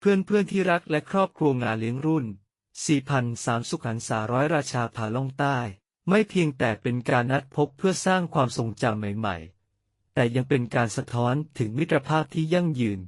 เพื่อนเพื่อนๆที่รักและครอบครัวงานเลี้ยงรุ่น 4,003 สุขันษาร้อยราชาผาล่องใต้ ไม่เพียงแต่เป็นการนัดพบเพื่อสร้างความทรงจำใหม่ ๆ แต่ยังเป็นการสะท้อนถึงมิตรภาพที่ยั่งยืน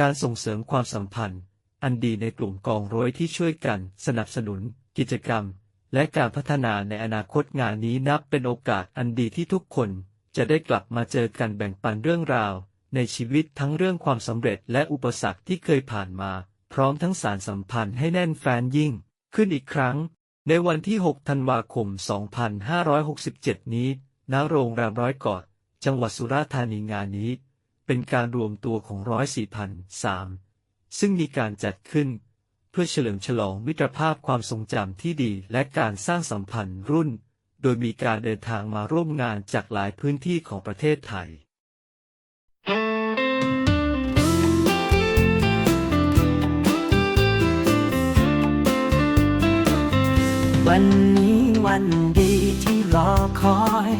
การส่งเสริมความสัมพันธ์ อันดีในกลุ่มกองร้อยที่ช่วยกันสนับสนุน กิจกรรม และการพัฒนาในอนาคตงานนี้นับเป็นโอกาสอันดีที่ทุกคน จะได้กลับมาเจอกันแบ่งปันเรื่องราว ในชีวิตทั้งเรื่องความสำเร็จและอุปสรรคที่เคยผ่านมา พร้อมทั้งสารสัมพันธ์ให้แน่นแฟนยิ่ง ขึ้นอีกครั้ง ในวันที่ 6 ธันวาคม 2567 นี้ ณ โรงแรมร้อยเกาะจังหวัดสุราษฎร์ธานีงานนี้ เป็นการรวมตัวของร้อยสี่พันสามซึ่งมีการจัดขึ้น เพื่อเฉลิมฉลองมิตรภาพความทรงจำที่ดีและการสร้างสัมพันธ์รุ่น โดยมีการเดินทางมาร่วมงานจากหลายพื้นที่ของประเทศไทย วันนี้วันดีที่รอคอย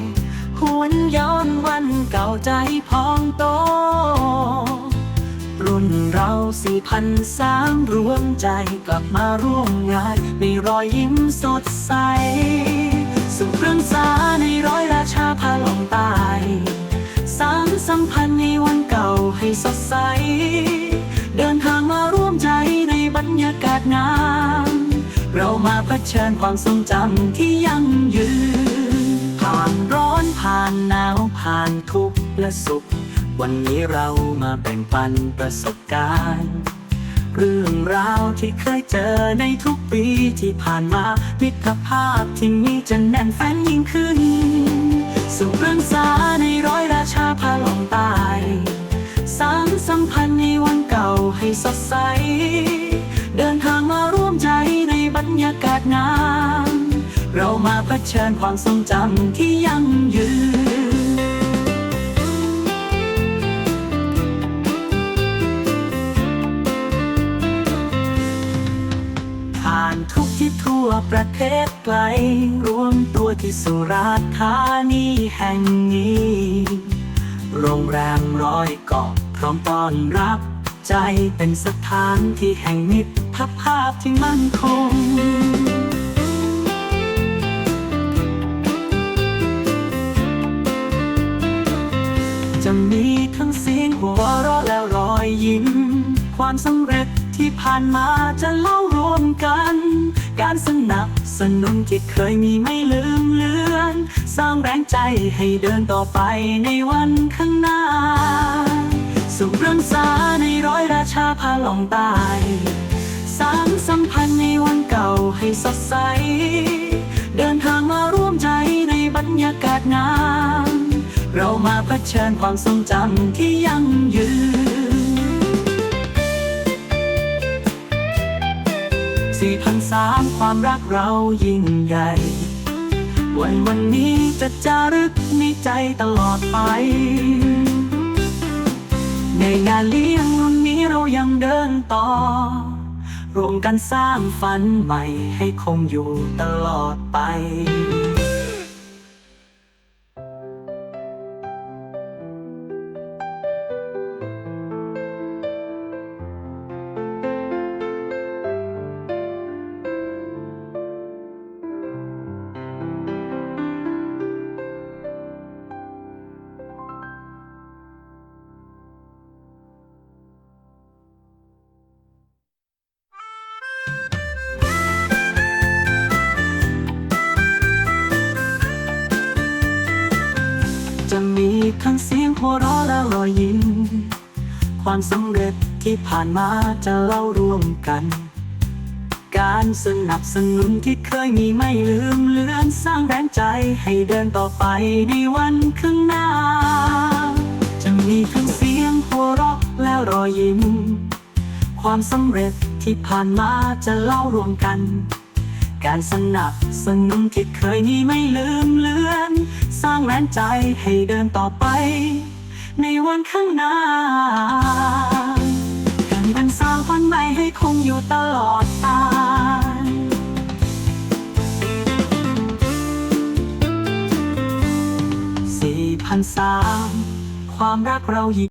หวนย้อนวันเก่าใจพองโต รุ่นเราสี่พันสามรวมใจกลับมาร่วมงานในรอยยิ้มสดใสสุขเรื่องสาในร้อยราชาพาลงใตายสารสัมพันธ์ในวันเก่าให้สดใส เดินทางมาร่วมใจในบรรยากาศงาม เรามาเผชิญความทรงจำที่ยั่งยืน ผ่านร้อนผ่านหนาวผ่านทุกข์และสุข วันนี้เรามาแบ่งปันประสบการณ์ เรื่องราวที่เคยเจอในทุกปีที่ผ่านมามิตรภาพที่มีจะแน่นแฟ้นยิ่งขึ้น สู่เรื่องสาในร้อยราชาพาลงตายสารสัมพันธ์ในวันเก่าให้สดใส งาม เรามาเผชิญความทรงจำที่ยั่งยืนผ่านทุกที่ทั่วประเทศไกล รวมตัวที่สุราษฎร์ธานีแห่งนี้ โรงแรมร้อยเกาะพร้อมต้อนรับใจเป็นสถานที่แห่งมิตรภาพที่มั่นคง จะมีทั้งเสียงหัวเราะและรอยยิ้ม ความสำเร็จที่ผ่านมาจะเล่ารวมกัน การสนับสนุนที่เคยมีไม่ลืมเลือน สร้างแรงใจให้เดินต่อไปในวันข้างหน้า สุขเรื่องสาในร้อยราชาพาลงตายสารสัมพันธ์ในวันเก่าให้สดใส เดินทางมาร่วมใจในบรรยากาศงาม เรามาเผชิญความทรงจำที่ยั่งยืนสี่พันสามความรักเรายิ่งใหญ่ วันวันนี้จะจารึกในใจตลอดไป ในงานเลี้ยงรุ่นนี้เรายังเดินต่อ รวมกันสร้างฝันใหม่ให้คงอยู่ตลอดไป รอยยิ้ม ความสำเร็จที่ผ่านมาจะเล่ารวมกัน การสนับสนุนที่เคยมีไม่ลืมเลือนสร้างแรงใจให้เดินต่อไปในวันข้างหน้า จะมีทั้งเสียงหัวเราะและรอยยิ้ม ความสำเร็จที่ผ่านมาจะเล่ารวมกันการสนับสนุนที่เคยมีไม่ลืมเลือน สร้างแรงใจให้เดินต่อไป ในวันข้างหน้าการเป็นสาวคนใหม่ให้คงอยู่ตลอดไปสี่พันสามความรักเรายิ่ง